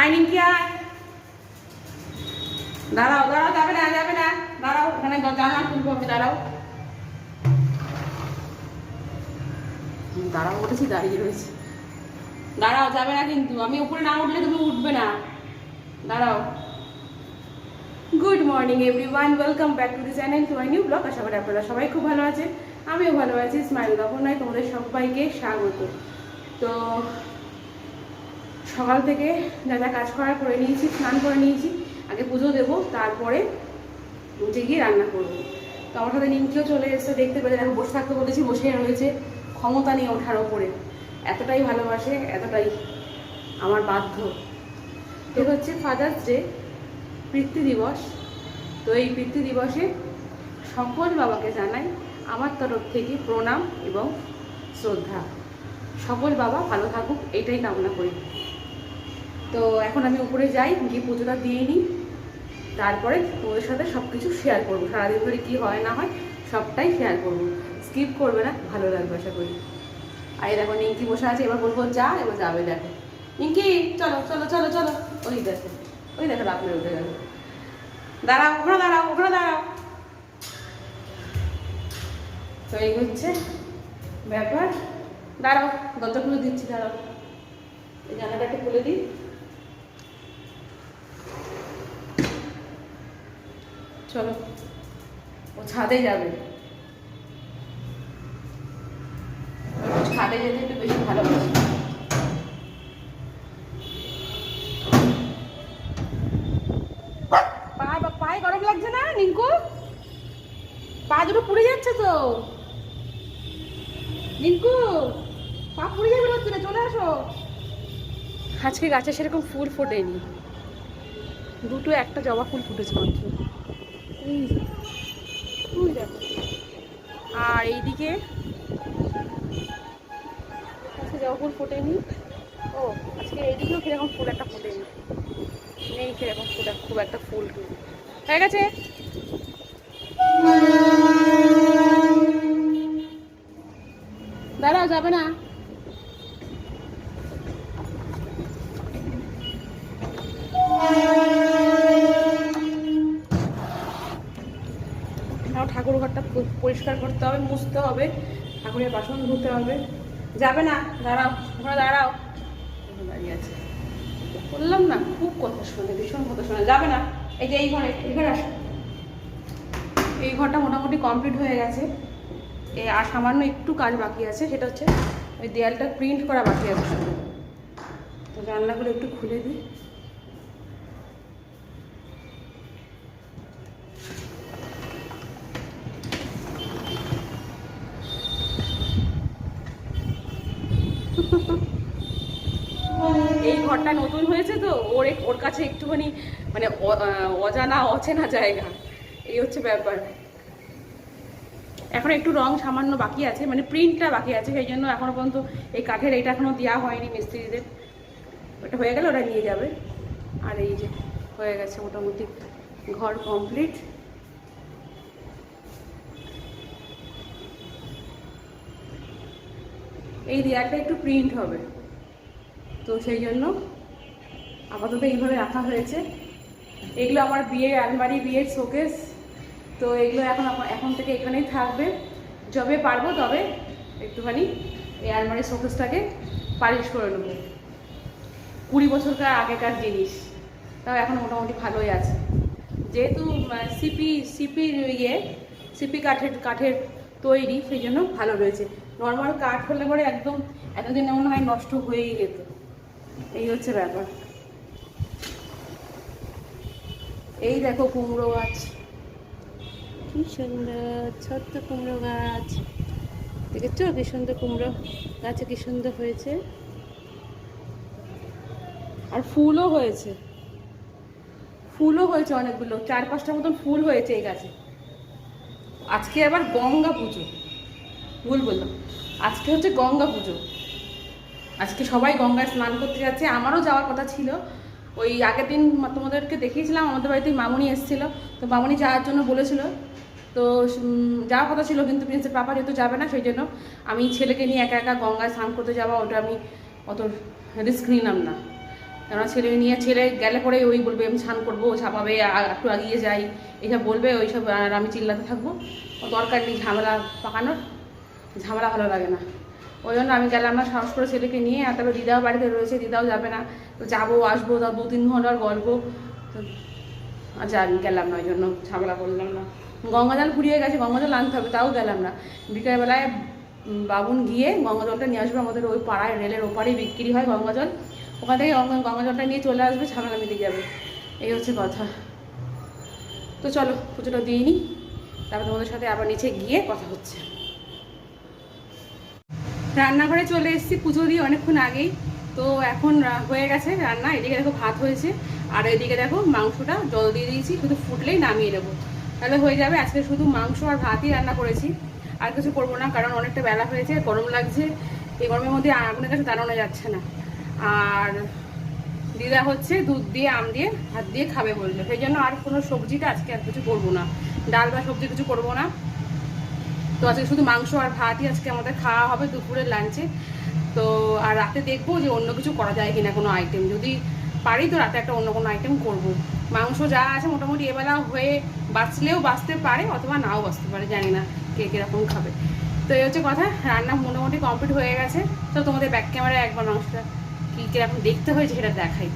আয় নিমকি আয় দাঁড়াও দাঁড়াও, যাবে না যাবে না। দাঁড়াও, ওখানে জানা খুলবো আমি, দাঁড়াও। দাঁড়াও বলেছি দাঁড়িয়ে রয়েছে। দাঁড়াও, যাবে না কিন্তু। আমি উপরে না উঠলে তুমি উঠবে না। দাঁড়াও। Good morning everyone welcome back to the channel my new blog আশা করি আপনারা সবাই খুব ভালো আছে আমিও ভালো আছি। স্মাইল নয়, তোমাদের সবাইকে স্বাগত। তো সকাল থেকে যা যা কাজ করার করে নিয়েছি, স্নান করে নিয়েছি, আগে পুজো দেবো, তারপরে উঠে গিয়ে রান্না করব। তো আমার সাথে নিমকিও চলে এসেছে, দেখতে পেলে দেখো, বসে থাকতে বলেছি, বসে রয়েছে, ক্ষমতা নিয়ে ওঠার ওপরে। এতটাই ভালোবাসে, এতটাই আমার বাধ্য। তো হচ্ছে ফাদার্স ডে পিতৃ দিবস। তো এই পিতৃ দিবসে সকল বাবাকে জানাই আমার তরফ থেকে প্রণাম এবং শ্রদ্ধা। সকল বাবা ভালো থাকুক এইটাই কামনা করি। তো এখন আমি উপরে যাই, গিয়ে পুজোটা দিয়ে নিই। তারপরে তোমাদের সাথে সব কিছু শেয়ার করব। সারাদিন ধরে কী হয় না হয় সবটাই শেয়ার করব। স্কিপ করবে না, ভালো লাগবে আশা করি। আর দেখো নিঙ্কি বসে আছে, এবার বলব যা, এবার যাবে দেখো। নিঙ্কি, চলো চলো চলো চলো। ওই দেখো ওই দেখো আপনার উঠে গেল। দাঁড়াও, ওখানে দাঁড়াও ওখানে দাঁড়াও। তো এই হচ্ছে ব্যাপার। দাঁড়াও দরজা খুলে দিচ্ছি, দাঁড়াও। এই জানালাটা একটু খুলে দিই। চলো। ও ছাদে যাবে। ছাদে যেতে একটু বেশি ভালোবাসে। পায়ে গরম লাগছে না নিঙ্কু পা দুটো পুড়ে যাচ্ছে তো। নিঙ্কু পা পুড়ে যাবে চলে আসো। আজকে গাছে সেরকম ফুল ফোটেনি। দুটো একটা জবা ফুল ফুটেছে মাত্র। এই ওই দেখো আর এইদিকে? জবা ফুল ফোটেনি ও, আজকে এইদিকেও কীরকম ফুল একটা ফোটেনি নেই কীরকম ফুল, খুব একটা ফুল হয়ে গেছে? দাঁড়াও, যাবে না নাও ঠাকুর ঘরটা পরি- করতে হবে, মুছতে হবে, ঠাকুরের বাসন ধুতে হবে। যাবে না, দাঁড়াও, ওখানে দাঁড়াও। দাঁড়িয়ে আছে। বললাম না, খুব কথা শোনে, ভীষণ কথা শোনে। যাবে না, এই যে এই ঘরে এই ঘরে আসো। এই ঘরটা মোটামুটি কমপ্লিট হয়ে গেছে। এই আর সামান্য একটু কাজ বাকি আছে, সেটা হচ্ছে ওই দেয়ালটা প্রিন্ট করা বাকি আছে। তো জানলাগুলো একটু খুলে দিই। ওর কাছে একটুখানি মানে অজানা, অচেনা জায়গা। এই হচ্ছে ব্যাপার। এখন একটু রং সামান্য বাকি আছে মানে প্রিন্টটা বাকি আছে, সেই জন্য এখনও পর্যন্ত এই কাঠের এইটা এখনও দেওয়া হয়নি মিস্ত্রিদের। ওটা হয়ে গেলে ওটা নিয়ে যাবে। আর এই যে হয়ে গেছে মোটামুটি ঘর কমপ্লিট এই দেয়ালটা একটু প্রিন্ট হবে। তো সেই জন্য আপাতত এইভাবে রাখা হয়েছে। এগুলো আমার বিয়ের আলমারি, বিয়ের শোকেস। তো এগুলো এখন এখন থেকে এখানেই থাকবে। যবে পারব তবে একটুখানি এই আলমারির শোকেসটাকে পালিশ করে নেব। কুড়ি বছরকার আগেকার জিনিস। তাও এখন মোটামুটি ভালোই আছে। যেহেতু সিপি সিপির ইয়ে সিপি কাঠের কাঠের তৈরি, সেই জন্য ভালো রয়েছে। নর্মাল কাঠ হলে পরে একদম এতদিন মনে হয় নষ্ট হয়েই যেত। এই হচ্ছে ব্যাপার। এই দেখো কুমড়ো গাছ। কি সুন্দর, ছোট্ট কুমড়ো গাছ। দেখেছ? কি সুন্দর কুমড়ো গাছে কি সুন্দর হয়েছে। আর ফুলও হয়েছে। ফুলও হয়েছে অনেকগুলো। চার পাঁচটা মতন ফুল হয়েছে এই গাছে। আজকে আবার গঙ্গা পুজো। ভুল বললাম। আজকে হচ্ছে গঙ্গা পুজো। আজকে সবাই গঙ্গায় স্নান করতে যাচ্ছে। আমারও যাওয়ার কথা ছিল। ওই আগের দিন তোমাদেরকে দেখিয়েছিলাম, আমাদের বাড়িতে মামুনি এসেছিল। তো মামুনি যাওয়ার জন্য বলেছিল। তো যাওয়ার কথা ছিল, কিন্তু প্রিন্সের পাপা যেহেতু যাবে না, সেই জন্য আমি ছেলেকে নিয়ে একা একা গঙ্গায় স্নান করতে যাওয়া, ওটা আমি অত রিস্ক নিলাম না। কেননা ছেলে নিয়ে, ছেলে গেলে পরে ওই বলবে, আমি স্নান করব ছাপাবে একটু আগিয়ে যাই। এইসব বলবে, ওইসব, আর আমি চিল্লাতে থাকব। দরকার নেই, ঝামেলা পাকানোর। ঝামেলা ভালো লাগে না। ওই জন্য আমি গেলাম না, সাহস করে ছেলেকে নিয়ে, আর তারপর দিদাও বাড়িতে রয়েছে, দিদাও যাবে না। তো যাব, আসব তা দু তিন ঘণ্টার গল্প। আর যাই গেলাম না, ওই জন্য ঝামেলা করলাম না। গঙ্গাজল ফুরিয়ে গেছে, গঙ্গাজল আনতে হবে, তাও গেলাম না। বিকেলবেলায় বাবুন গিয়ে গঙ্গাজলটা নিয়ে আসবে, আমাদের ওই পাড়ায়, রেলের ওপারেই বিক্রি হয় গঙ্গাজল। ওখান থেকে গঙ্গাজলটা নিয়ে চলে আসবে, ঝামেলা মিটে যাবে। এই হচ্ছে কথা। তো চলো, পুজোটা দিয়ে নিই তারপর তোমাদের সাথে আবার নিচে গিয়ে কথা হচ্ছে। রান্নাঘরে চলে এসেছি পুজো দিয়ে অনেকক্ষণ আগেই। তো এখন হয়ে গেছে রান্না, এদিকে দেখো ভাত হয়েছে, আর এদিকে দেখো মাংসটা জল দিয়ে দিয়েছি, শুধু ফুটলেই নামিয়ে নেব। তাহলে হয়ে যাবে আজকে শুধু মাংস আর ভাতই রান্না করেছি। আর কিছু করব না, কারণ অনেকটা বেলা হয়েছে, গরম লাগছে, এই গরমের মধ্যে আগুনের কাছে দাঁড়ানো যাচ্ছে না। আর দিদা হচ্ছে দুধ দিয়ে, আম দিয়ে, ভাত দিয়ে খাবে বলল। সেই জন্য আর কোনো সবজিটা আজকে আর কিছু করব না। ডাল বা সবজি কিছু করব না। তো আজকে শুধু মাংস আর ভাতই আজকে আমাদের খাওয়া হবে দুপুরের লাঞ্চে তো আর রাতে দেখব যে অন্য কিছু করা যায় কিনা কোনো আইটেম যদি পারি তো রাতে একটা অন্য কোনো আইটেম করব। মাংস যা আছে মোটামুটি এবেলা হয়ে বাঁচলেও বাঁচতে পারে অথবা নাও বাঁচতে পারে, জানি না কে কীরকম খাবে। তো এই হচ্ছে কথা, রান্না মোটামুটি কমপ্লিট হয়ে গেছে। তো তোমাদের ব্যাক ক্যামেরায় একবার মাংসটা কী কীরকম দেখতে হয়েছে সেটা দেখাই।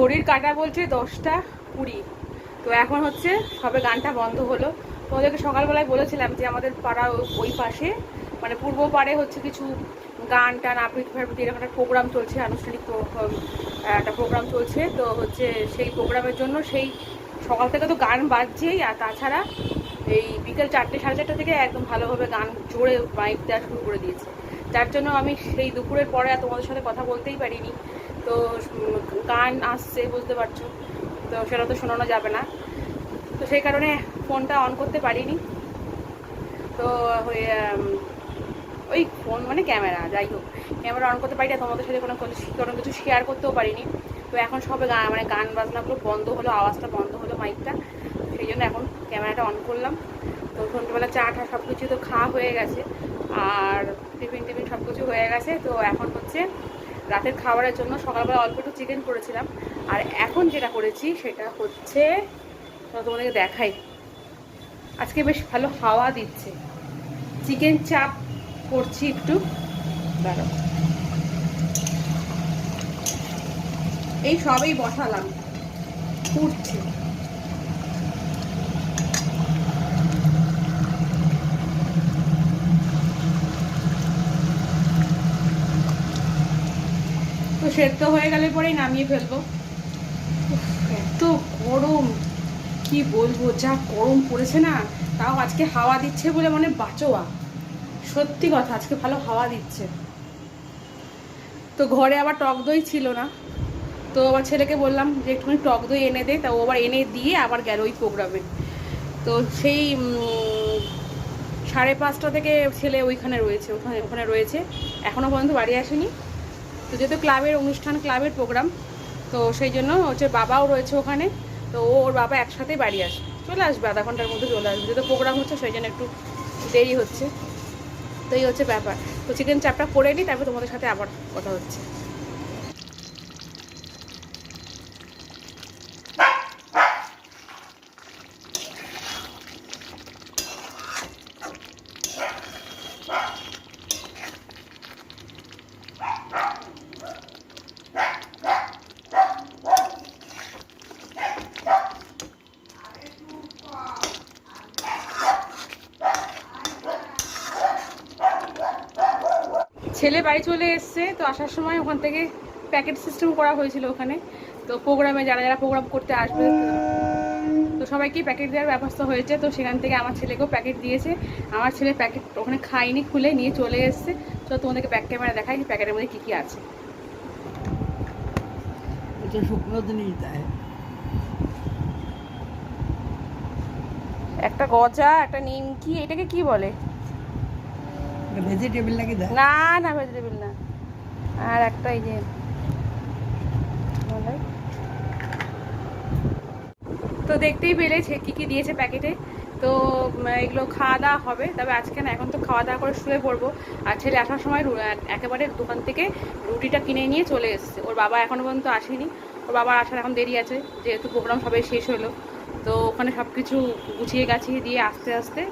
ঘড়ির কাটা বলছে দশটা কুড়ি। তো এখন হচ্ছে সবে গানটা বন্ধ হলো। তোমাদেরকে সকালবেলায় বলেছিলাম যে আমাদের পাড়া ওই পাশে মানে পূর্ব পাড়ে হচ্ছে কিছু গান টান, আবৃত্তি ফাবৃত্তি, এরকম একটা প্রোগ্রাম চলছে, আনুষ্ঠানিক একটা প্রোগ্রাম চলছে। তো হচ্ছে সেই প্রোগ্রামের জন্য সেই সকাল থেকে তো গান বাজছেই, আর তাছাড়া এই বিকেল চারটে, সাড়ে চারটে থেকে একদম ভালোভাবে গান জোরে মাইক দেওয়া শুরু করে দিয়েছে। যার জন্য আমি সেই দুপুরের পরে আর তোমাদের সাথে কথা বলতেই পারিনি। তো গান আসছে বুঝতে পারছ। তো সেটা তো শোনানো যাবে না। তো সেই কারণে ফোনটা অন করতে পারিনি। তো ওই, ফোন মানে ক্যামেরা যাই হোক। ক্যামেরা অন করতে পারি না তোমাদের সাথে কোনো কোনো কোনো কিছু শেয়ার করতেও পারিনি। তো এখন সবে গান মানে গান বাজনাগুলো বন্ধ হলো আওয়াজটা বন্ধ হলো মাইকটা সেই জন্য এখন ক্যামেরাটা অন করলাম। তো সন্ধ্যেবেলা চা টা সব কিছু তো খাওয়া হয়ে গেছে। আর টিফিন টিফিন সব কিছু হয়ে গেছে। তো এখন হচ্ছে রাতের খাবারের জন্য সকালবেলা অল্প একটু চিকেন করেছিলাম। আর এখন যেটা করেছি সেটা হচ্ছে তোমাদেরকে দেখাই। আজকে বেশ ভালো হাওয়া দিচ্ছে। চিকেন চাপ করছি একটু। দাঁড়াও। এই সবই বসালাম। ফুটছে সেদ্ধ হয়ে গেলে পরেই নামিয়ে ফেলব। এত গরম। কি বলব, যা গরম পড়েছে না, তাও আজকে হাওয়া দিচ্ছে বলে মানে বাঁচোয়া। সত্যি কথা, আজকে ভালো হাওয়া দিচ্ছে। তো ঘরে আবার টক দই ছিল না। তো আবার ছেলেকে বললাম যে, একটুখানি টক দই এনে দে। তা ও আবার এনে দিয়ে আবার গেল ওই প্রোগ্রামে। তো সেই সাড়ে পাঁচটা থেকে ছেলে ওইখানে রয়েছে, ওখানে ওখানে রয়েছে। এখনও পর্যন্ত বাড়ি আসেনি। তো যেহেতু ক্লাবের অনুষ্ঠান, ক্লাবের প্রোগ্রাম তো সেই জন্য হচ্ছে বাবাও রয়েছে ওখানে, তো ও, ওর বাবা একসাথেই বাড়ি আসে, চলে আসবে আধা ঘণ্টার মধ্যে চলে আসবে। যেহেতু প্রোগ্রাম হচ্ছে, সেই জন্য একটু দেরি হচ্ছে। তো এই হচ্ছে ব্যাপার। তো চিকেন চাপটা করে নিই, তারপর তোমাদের সাথে আবার কথা হচ্ছে। ছেলে বাড়ি চলে এসছে তো আসার সময় ওখান থেকে প্যাকেট সিস্টেম করা হয়েছিল ওখানে। তো প্রোগ্রামে যারা যারা প্রোগ্রাম করতে আসবে তো সবাইকেই প্যাকেট দেওয়ার ব্যবস্থা হয়েছে। তো সেখান থেকে আমার ছেলেকেও প্যাকেট দিয়েছে। আমার ছেলে প্যাকেট ওখানে খাইনি খুলে নিয়ে চলে এসছে। তো তোমাদেরকে ব্যাক ক্যামেরা দেখাই যে প্যাকেটের মধ্যে কী কী আছে। এটা শুকনো জিনিস দেয়। একটা গজা একটা নিমকি এটাকে কি বলে? ভেজিটেবল নাকি না না ভেজিটেবল না। আর একটা এই যে তো দেখতেই পেলেছে কি কি দিয়েছে প্যাকেটে। তো এগুলো খাওয়া দাওয়া হবে। তবে আজকে না, এখন তো খাওয়া দাওয়া করে শুয়ে পড়ব। আর ছেলে আসার সময় একেবারে দোকান থেকে রুটিটা কিনে নিয়ে চলে এসেছে। ওর বাবা এখনও পর্যন্ত আসেনি। ওর বাবার আসার এখন দেরি আছে, যেহেতু প্রোগ্রাম সবাই শেষ হলো। তো ওখানে সব কিছু গুছিয়ে গাছিয়ে দিয়ে আস্তে আস্তে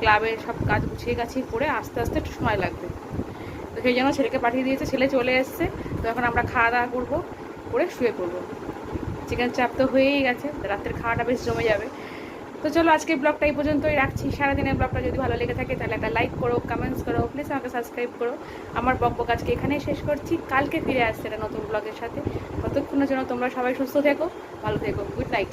ক্লাবের সব কাজ গুছিয়ে গাছিয়ে করে আস্তে আস্তে একটু সময় লাগবে। তো সেই জন্য ছেলেকে পাঠিয়ে দিয়েছে, ছেলে চলে এসছে। তো এখন আমরা খাওয়া দাওয়া করব, করে শুয়ে পড়ব। চিকেন চাপ তো হয়েই গেছে রাতের খাওয়াটা বেশ জমে যাবে। তো চলো আজকে ব্লগটা এই পর্যন্তই রাখছি। সারাদিনের ব্লগটা যদি ভালো লেগে থাকে, তাহলে একটা লাইক করো কমেন্টস করো প্লিজ আমাকে সাবস্ক্রাইব করো। আমার বকবক আজকে এখানেই শেষ করছি। কালকে ফিরে আসছে এটা নতুন ব্লগের সাথে। ততক্ষণের জন্য তোমরা সবাই সুস্থ থেকো, ভালো থেকো। Good night